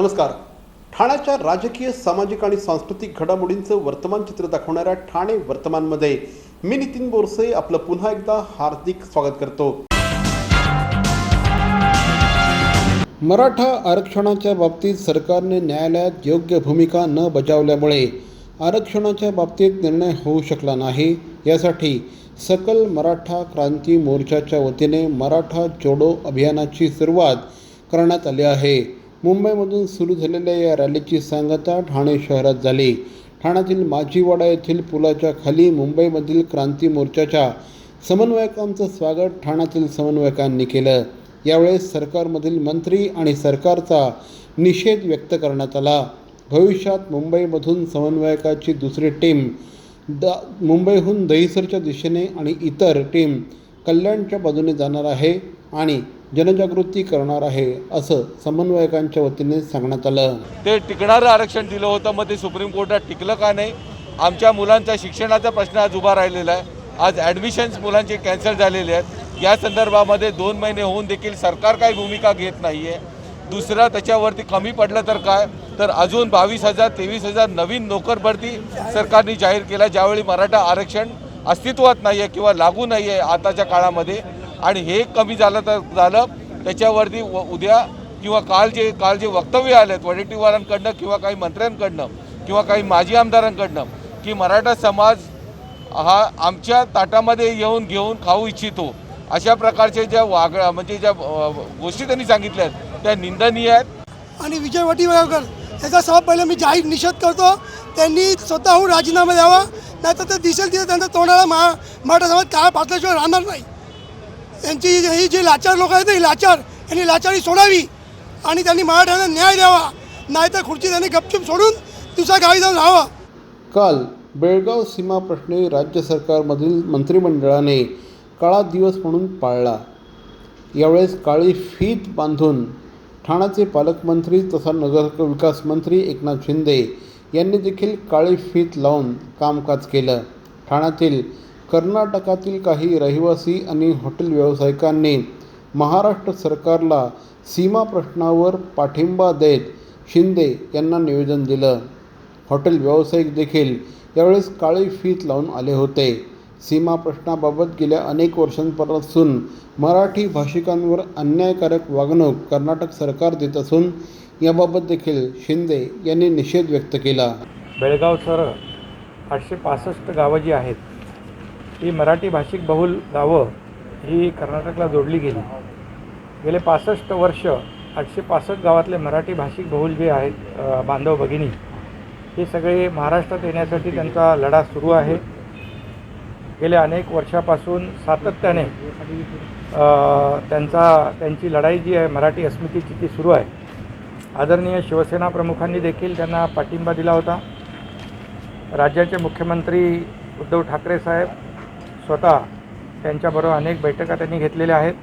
नमस्कार. ठाण्याच्या राजकीय सामाजिक आणि सांस्कृतिक घडामोडींचं वर्तमान चित्र दाखवणाऱ्या ठाणे वर्तमानमध्ये मी नितीन बोरसे आपलं पुन्हा एकदा हार्दिक स्वागत करतो. मराठा आरक्षणाच्या बाबतीत सरकारने न्यायालयात योग्य भूमिका न बजावल्यामुळे आरक्षणाच्या बाबतीत निर्णय होऊ शकला नाही. यासाठी सकल मराठा क्रांती मोर्चाच्या वतीने मराठा जोडो अभियानाची सुरुवात करण्यात आली आहे. मुंबईमधून सुरू झालेल्या या रॅलीची सांगता ठाणे शहरात झाली. ठाण्यातील माजीवाडा येथील पुलाच्या खाली मुंबईमधील क्रांती मोर्चाच्या समन्वयकांचं स्वागत ठाण्यातील समन्वयकांनी केलं. यावेळेस सरकारमधील मंत्री आणि सरकारचा निषेध व्यक्त करण्यात आला. भविष्यात मुंबईमधून समन्वयकाची दुसरी टीम द मुंबईहून दहिसरच्या दिशेने आणि इतर टीम कल्याणच्या बाजूने जाणार आहे आणि जनजागृती करणार आहे असं समन्वयकांच्या वतीने सांगण्यात आलं. ते टिकणारं आरक्षण दिलं होतं मग ते सुप्रीम कोर्टात टिकलं का नाही? आमच्या मुलांचा शिक्षणाचा प्रश्न आज उभा राहिलेला आहे. आज ॲडमिशन्स मुलांचे कॅन्सल झालेले आहेत. या संदर्भामध्ये दोन महिने होऊन देखील सरकार काही भूमिका घेत नाही आहे दुसरं त्याच्यावरती कमी पडलं तर काय? तर अजून बावीस हजार तेवीस हजार नवीन नोकर भरती सरकारने जाहीर केला ज्यावेळी मराठा आरक्षण अस्तित्वात नाही आहे किंवा लागू नाही आहे आताच्या काळामध्ये. आणि हे कमी झालं तर झालं. त्याच्यावरती व- उद्या किंवा काल जे काल जे वक्तव्य आले आहेत वडेट्टीवारांकडनं किंवा काही मंत्र्यांकडनं किंवा काही माजी आमदारांकडनं की मराठा समाज हा आमच्या ताटामध्ये येऊन घेऊन खाऊ इच्छितो. अशा प्रकारचे ज्या वाग म्हणजे ज्या गोष्टी त्यांनी सांगितल्या आहेत त्या निंदनीय आहेत. आणि विजय वटीवरकर याचा सर्वात पहिले मी जाहीर निषेध करतो त्यांनी स्वतःहून राजीनामा द्यावा नाहीतर ते दिसेल तिथे त्यांच्या तोंडाला मा मराठा समाज काय पातल्याशिवाय राहणार नाही. यांची ही जे लाचार लोक आहेत ही लाचार यांनी लाचारी सोडावी आणि त्यांनी मराठ्यांना न्याय द्यावा. नाहीतर खुर्ची त्यांनी गपचूप सोडून दुसऱ्या गावी जाऊन राहावं. काल बेळगाव सीमा प्रश्नी राज्य सरकारमधील मंत्रिमंडळाने काळा दिवस म्हणून पाळला. यावेळेस काळी फीत बांधून ठाण्याचे पालकमंत्री तथा नगर विकास मंत्री एकनाथ शिंदे यांनी देखील काळी फीत लावून कामकाज केलं. ठाण्यातील कर्नाटकातील काही रहिवासी आणि हॉटेल व्यावसायिकांनी महाराष्ट्र सरकारला सीमा प्रश्नावर पाठिंबा देत शिंदे यांना निवेदन दिलं. हॉटेल व्यावसायिक देखील यावेळेस काळी फीत लावून आले होते. सीमा प्रश्नाबाबत गेल्या अनेक वर्षांपासून मराठी भाषिकांवर अन्यायकारक वागणूक कर्नाटक सरकार देत असून याबाबत देखील शिंदे यांनी निषेध व्यक्त केला. बेळगाव सर आठशे पासष्ट गावं जी आहेत ही मराठी भाषिक बहुल गावं ही कर्नाटकला जोडली गेली. गेले पासष्ट वर्ष आठशे पासष्ट गावातले मराठी भाषिक बहुल जे आहेत बांधव भगिनी हे सगळे महाराष्ट्रात येण्यासाठी त्यांचा लढा सुरू आहे. गेल्या अनेक वर्षापासून सातत्याने त्यांचा त्यांची लढाई जी आहे मराठी अस्मितेची ती सुरू आहे. आदरणीय शिवसेना प्रमुखांनी देखील त्यांना पाठिंबा दिला होता. राज्याचे मुख्यमंत्री उद्धव ठाकरे साहेब स्वतः त्यांच्याबरोबर अनेक बैठका त्यांनी घेतलेल्या आहेत.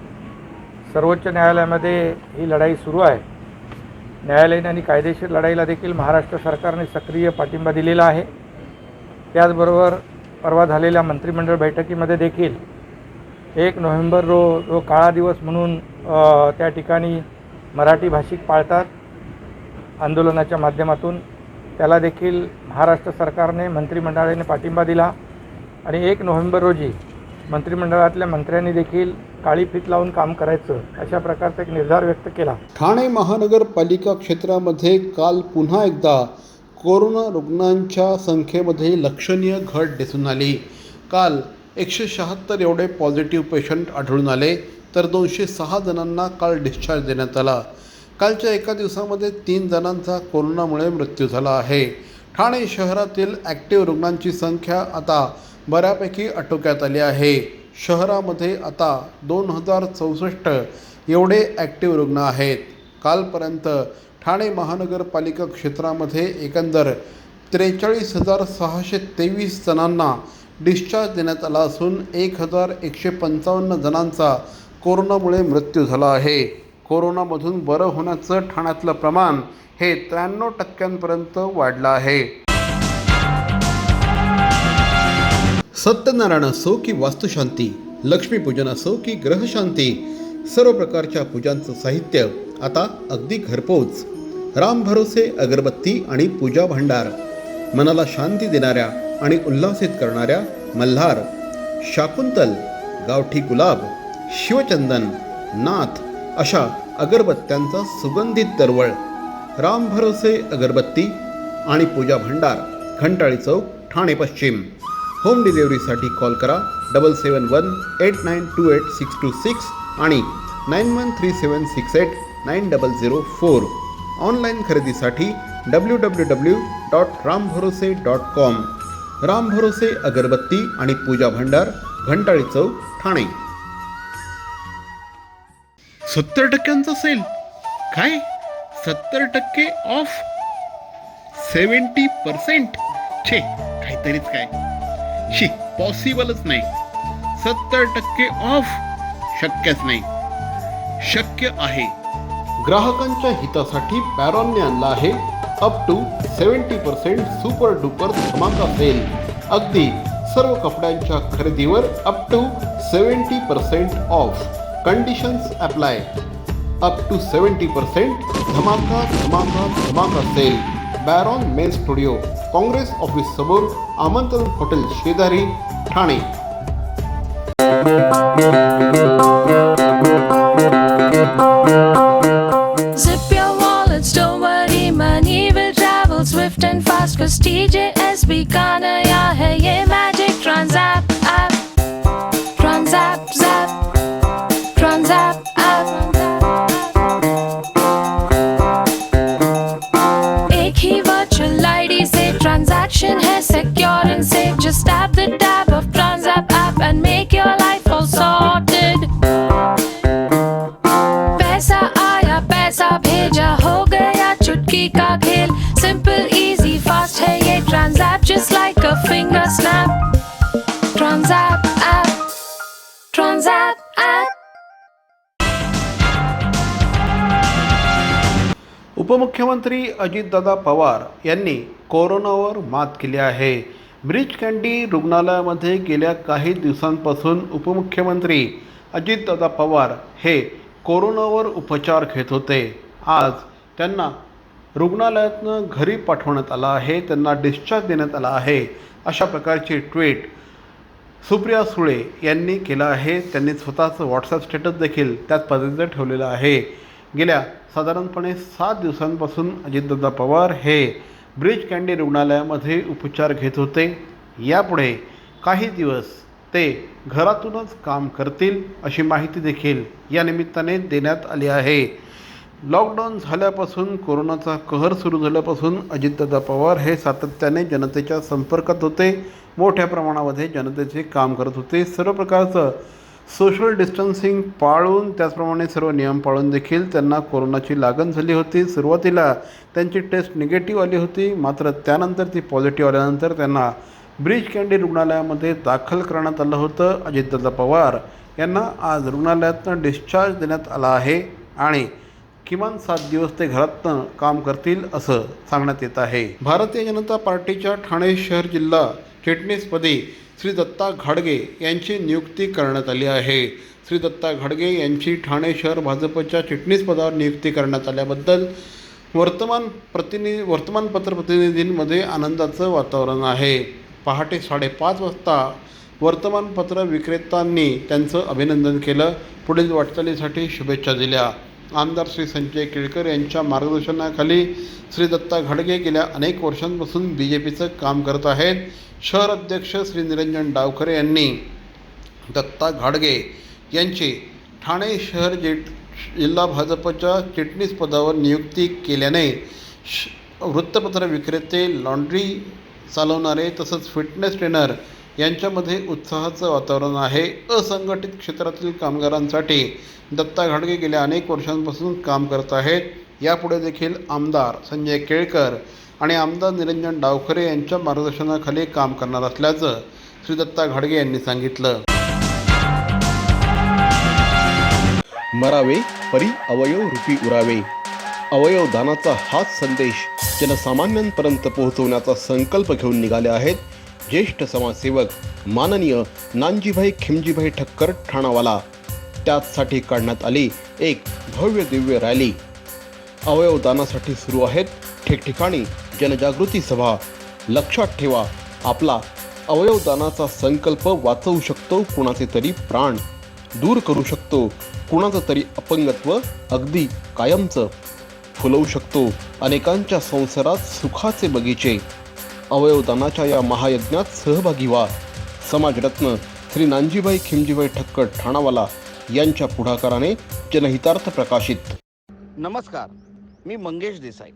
सर्वोच्च न्यायालयामध्ये ही लढाई सुरू आहे. न्यायालयीन आणि कायदेशीर लढाईला देखील महाराष्ट्र सरकारने सक्रिय पाठिंबा दिलेला आहे. त्याचबरोबर परवा झालेल्या मंत्रिमंडळ बैठकीमध्ये देखील एक नोव्हेंबर रो जो काळा दिवस म्हणून त्या ठिकाणी मराठी भाषिक पाळतात. आंदोलनाच्या माध्यमातून त्याला देखील महाराष्ट्र सरकारने मंत्रिमंडळाने पाठिंबा दिला. आणि एक नोव्हेंबर रोजी मंत्रिमंडळातल्या मंत्र्यांनी देखील काळी फीत लावून काम करायचं अशा प्रकारचा एक निर्धार व्यक्त केला. ठाणे महानगरपालिका क्षेत्रामध्ये काल पुन्हा एकदा कोरोना रुग्णांच्या संख्येमध्ये लक्षणीय घट दिसून आली. काल एकशे शहात्तर एवढे पॉझिटिव्ह पेशंट आढळून आले तर दोनशे सहा जणांना काल डिस्चार्ज देण्यात आला. कालच्या एका दिवसामध्ये तीन जणांचा कोरोनामुळे मृत्यू झाला आहे. ठाणे शहरातील ॲक्टिव्ह रुग्णांची संख्या आता बऱ्यापैकी आटोक्यात आली आहे. शहरामध्ये आता दोन हजार चौसष्ट एवढे ॲक्टिव्ह रुग्ण आहेत. कालपर्यंत ठाणे महानगरपालिका क्षेत्रामध्ये एकंदर त्रेचाळीस हजार सहाशे तेवीस जणांना डिस्चार्ज देण्यात आला असून एक हजार एकशे पंचावन्न जणांचा कोरोनामुळे मृत्यू झाला आहे. कोरोनामधून बरं होण्याचं ठाण्यातलं प्रमाण हे त्र्याण्णव टक्क्यांपर्यंत वाढलं आहे. सत्यनारायण असो की वास्तुशांती लक्ष्मीपूजन असो की ग्रहशांती सर्व प्रकारच्या पूजांचं साहित्य आता अगदी घरपोच. राम भरोसे अगरबत्ती आणि पूजा भांडार मनाला शांती देणाऱ्या आणि उल्हासित करणाऱ्या मल्हार शाकुंतल गावठी गुलाब शिवचंदन नाथ अशा अगरबत्त्यांचा सुगंधित दरवळ राम भरोसे अगरबत्ती आणि पूजा भांडार घंटाळी चौक ठाणे पश्चिम. होम डिलिव्हरीसाठी कॉल करा double seven one eight nine two eight six two six आणि nine one three seven six eight nine double zero four. Online खरेदीसाठी W W W dot Ram Bharose dot com. Ram भरोसे अगरबत्ती आणि पूजा भंडार घंटाळी चौक ठाणे. सत्तर टक्क्यांचा सेल. काय? सत्तर टक्के ऑफ. Seventy percent. छे काहीतरीच काय? शी पॉसिबलच नाही. सत्तर टक्के ऑफ शक्यच नाही. शक्य आहे. ग्राहकांच्या हितासाठी पॅरॉनने आणला आहे. Up to seventy percent super duper धमाका सेल अगदी सर्व कपड्यांच्या खरेदीवर up to seventy percent off conditions apply up to seventy percent धमाका धमाका धमाका sale Baron men studio Congress office समोर आमंत्रण हॉटेल शेजारी ठाणे. उपमुख्यमंत्री अजितदादा पवार यांनी कोरोनावर मात केली आहे. ब्रिज कँडी रुग्णालयामध्ये गेल्या काही दिवसांपासून उपमुख्यमंत्री अजितदादा पवार हे कोरोनावर उपचार घेत होते. आज त्यांना रुग्णालयातनं घरी पाठवण्यात आलं आहे त्यांना डिस्चार्ज देण्यात आला आहे अशा प्रकारची ट्विट सुप्रिया सुळे यांनी केलं आहे. त्यांनी स्वतःचं व्हॉट्सअप स्टेटस देखील त्याच पद्धतीचं ठेवलेलं आहे. गेल्या साधारणपणे सात दिवसांपासून अजितदादा पवार हे ब्रिज कँडी रुग्णालयामध्ये उपचार घेत होते. यापुढे काही दिवस ते घरातूनच काम करतील अशी माहिती देखील या निमित्ताने देण्यात आली आहे. लॉकडाऊन झाल्यापासून कोरोनाचा कहर सुरू झाल्यापासून अजितदादा पवार हे सातत्याने जनतेच्या संपर्कात होते. मोठ्या प्रमाणामध्ये जनतेचे काम करत होते. सर्व प्रकारचं सोशल डिस्टन्सिंग पाळून त्याचप्रमाणे सर्व नियम पाळून देखील त्यांना कोरोनाची लागण झाली होती. सुरुवातीला त्यांची टेस्ट निगेटिव्ह आली होती मात्र त्यानंतर ती पॉझिटिव्ह आल्यानंतर त्यांना ब्रिज कँडी रुग्णालयामध्ये दाखल करण्यात आलं होतं. अजितदादा पवार यांना आज रुग्णालयातनं डिस्चार्ज देण्यात आला आहे आणि किमान सात दिवस ते घरातनं काम करतील असं सांगण्यात येत आहे. भारतीय जनता पार्टीच्या ठाणे शहर जिल्हा चिटणीसपदी श्री दत्ता घाडगे यांची नियुक्ती करण्यात आली आहे. श्री दत्ता घाडगे यांची ठाणे शहर भाजपच्या चिटणीस पदावर नियुक्ती करण्यात आल्याबद्दल वर्तमान प्रतिनिधी वर्तमानपत्र प्रतिनिधींमध्ये आनंदाचं वातावरण आहे. पहाटे साडेपाच वाजता वर्तमानपत्र विक्रेत्यांनी त्यांचं अभिनंदन केलं. पुढील वाटचालीसाठी शुभेच्छा दिल्या. आमदार श्री संजय केळकर यांच्या मार्गदर्शनाखाली श्री दत्ता घाडगे गेल्या अनेक वर्षांपासून बी जे पीचं काम करत आहेत. शहर अध्यक्ष श्री निरंजन डावखरे यांनी दत्ता घाडगे यांची ठाणे शहर जे जिल्हा भाजपच्या चिटणीस पदावर नियुक्ती केल्याने श वृत्तपत्र विक्रेते लॉन्ड्री चालवणारे तसंच फिटनेस ट्रेनर यांच्यामध्ये उत्साहाचं वातावरण आहे. असंघटित क्षेत्रातील कामगारांसाठी दत्ता घाडगे गेल्या अनेक वर्षांपासून काम करत आहेत. यापुढे देखील आमदार संजय केळकर आणि आमदार निरंजन डावखरे यांच्या मार्गदर्शनाखाली काम करणार असल्याचं श्री दत्ता घाडगे यांनी सांगितलं. मरावे परी अवयव रूपी उरावे. अवयव दानाचा हाच संदेश जनसामान्यांपर्यंत पोहोचवण्याचा संकल्प घेऊन निघाले आहेत ज्येष्ठ समाजसेवक माननीय नानजीभाई खिमजीभाई ठक्कर ठाणावाला. त्याचसाठी काढण्यात आली एक भव्य दिव्य रॅली. अवयवदानासाठी सुरू आहेत ठिकठिकाणी जनजागृती सभा. लक्षात ठेवा आपला अवयवदानाचा संकल्प वाचवू शकतो कुणाचे तरी प्राण. दूर करू शकतो कुणाचं तरी अपंगत्व अगदी कायमचं. फुलवू शकतो अनेकांच्या संसारात सुखाचे बगीचे. अवयवदानाच्या या महायज्ञात सहभागी व्हा. समाजरत्न श्री नानजीबाई खिमजीबाई ठक्कर ठाणावाला यांच्या पुढाकाराने जनहितार्थ प्रकाशित. नमस्कार मी मंगेश देसाई.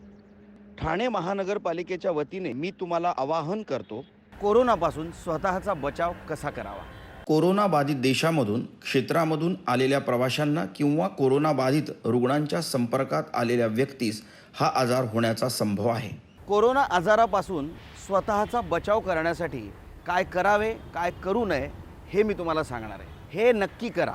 ठाणे महानगरपालिकेच्या वतीने मी तुम्हाला आवाहन करतो कोरोनापासून स्वतःचा बचाव कसा करावा? कोरोना बाधित देशामधून क्षेत्रामधून आलेल्या प्रवाशांना किंवा कोरोना बाधित रुग्णांच्या संपर्कात आलेल्या व्यक्तीस हा आजार होण्याचा संभव आहे. कोरोना आजारापासून स्वतःचा बचाव करण्यासाठी काय करावे काय करू नये हे मी तुम्हाला सांगणार आहे. हे नक्की करा.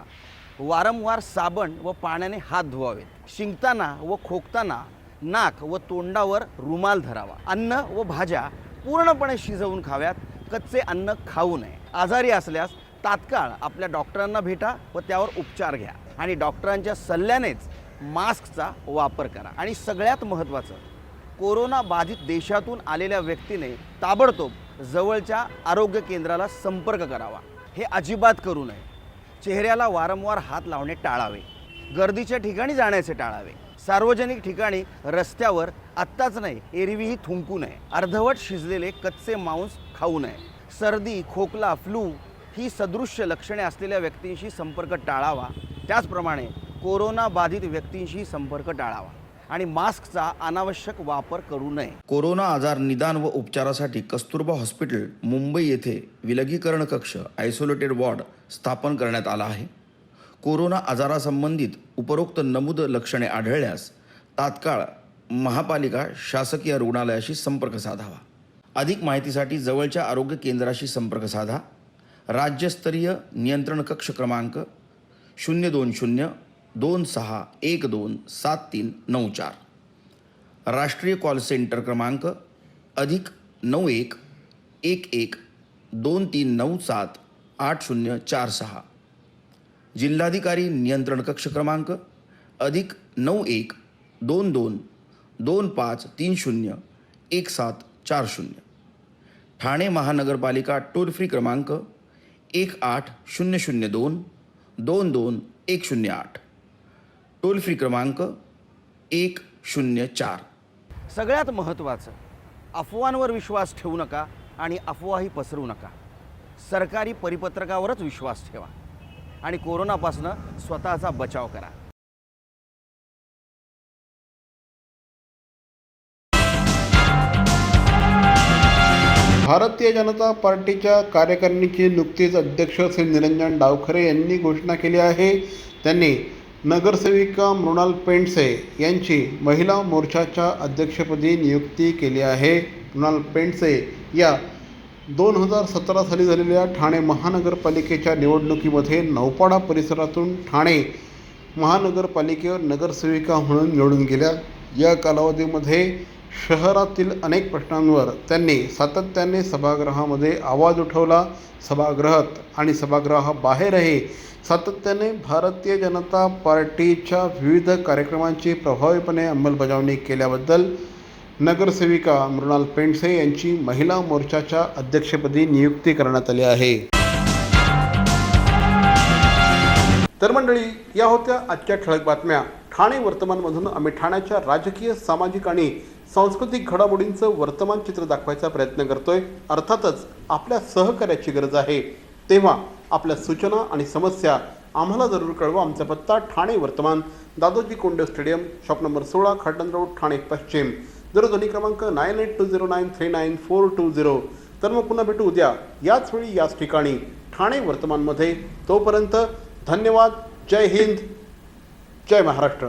वारंवार साबण व पाण्याने हात धुवावेत. शिंकताना व खोकताना नाक व तोंडावर रुमाल धरावा. अन्न व भाज्या पूर्णपणे शिजवून खाव्यात. कच्चे अन्न खाऊ नये. आजारी असल्यास तात्काळ आपल्या डॉक्टरांना भेटा व त्यावर उपचार घ्या. आणि डॉक्टरांच्या सल्ल्यानेच मास्कचा वापर करा. आणि सगळ्यात महत्त्वाचं कोरोना बाधित देशातून आलेल्या व्यक्तीने ताबडतोब जवळच्या आरोग्य केंद्राला संपर्क करावा. हे अजिबात करू नये. चेहऱ्याला वारंवार हात लावणे टाळावे. गर्दीच्या ठिकाणी जाण्याचे टाळावे. सार्वजनिक ठिकाणी रस्त्यावर आत्ताच नाही एरवीही थुंकू नये. अर्धवट शिजलेले कच्चे मांस खाऊ नये. सर्दी खोकला फ्लू ही सदृश्य लक्षणे असलेल्या व्यक्तींशी संपर्क टाळावा. त्याचप्रमाणे कोरोना बाधित व्यक्तींशी संपर्क टाळावा. आणि मास्कचा अनावश्यक वापर करू नये. कोरोना आजार निदान व उपचारासाठी कस्तुरबा हॉस्पिटल मुंबई येथे विलगीकरण कक्ष आयसोलेटेड वॉर्ड स्थापन करण्यात आला आहे. कोरोना आजारासंबंधित उपरोक्त नमूद लक्षणे आढळल्यास तात्काळ महापालिका शासकीय रुग्णालयाशी संपर्क साधावा. अधिक माहितीसाठी जवळच्या आरोग्य केंद्राशी संपर्क साधा. राज्यस्तरीय नियंत्रण कक्ष क्रमांक शून्य दोन शून्य दोन सहा एक दोन सात तीन नऊ चार. राष्ट्रीय कॉल सेंटर क्रमांक अधिक नऊ एक एक एक दोन तीन नऊ सात आठ शून्य चार सहा. जिल्हाधिकारी नियंत्रण कक्ष क्रमांक अधिक नऊ एक दोन दोन दोन पाच तीन शून्य एक सात चार शून्य. ठाणे महानगरपालिका टोल फ्री क्रमांक एक आठ शून्य शून्य दोन दोन दोन एक शून्य आठ. टोल फ्री क्रमांक एक शून्य चार. सगळ्यात महत्त्वाचं अफवांवर विश्वास ठेवू नका आणि अफवाही पसरू नका. सरकारी परिपत्रकावरच विश्वास ठेवा. आणि कोरोनापासून स्वतःचा बचाव करा. भारतीय जनता पार्टीच्या कार्यकारिणीचे नुकतेच अध्यक्ष श्री निरंजन डावखरे यांनी घोषणा केली आहे. त्यांनी नगरसेविका मृणाल पेंडसे यांची महिला मोर्चाच्या अध्यक्षपदी नियुक्ती केली आहे. मृणाल पेंडसे या दोन हजार सतरा साली झालेल्या ठाणे महानगरपालिकेच्या निवडणुकीमध्ये नौपाडा परिसरातून ठाणे महानगरपालिकेवर नगरसेविका म्हणून निवडून गेल्या. या कालावधीमध्ये शहरातील अनेक प्रश्नांवर त्यांनी सातत्याने सभागृहामध्ये आवाज उठवला. सभागृहात आणि सभागृहाबाहेरही सातत्याने भारतीय जनता पार्टीच्या विविध कार्यक्रमांची प्रभावीपणे अंमलबजावणी केल्याबद्दल नगरसेविका मृणाल पेंडसे यांची महिला मोर्चाच्या अध्यक्षपदी नियुक्ती करण्यात आली आहे. तर मंडळी या होत्या आजच्या ठळक बातम्या. ठाणे वर्तमानमधून आम्ही ठाण्याच्या राजकीय सामाजिक आणि सांस्कृतिक घडामोडींचं वर्तमान चित्र दाखवायचा प्रयत्न करतोय. अर्थातच आपल्या सहकार्याची गरज आहे. तेव्हा आपल्या सूचना आणि समस्या आम्हाला जरूर कळवा. आमचा पत्ता ठाणे वर्तमान Dadoji Konde stadium shop number सोळा खाटन रोड ठाणे पश्चिम. दूरध्वनी क्रमांक nine eight two zero nine three nine four two zero तर मग पुन्हा भेटू उद्या. याच वेळी याच ठिकाणी. ठाणे वर्तमानमध्ये तोपर्यंत धन्यवाद. जय हिंद. जय महाराष्ट्र.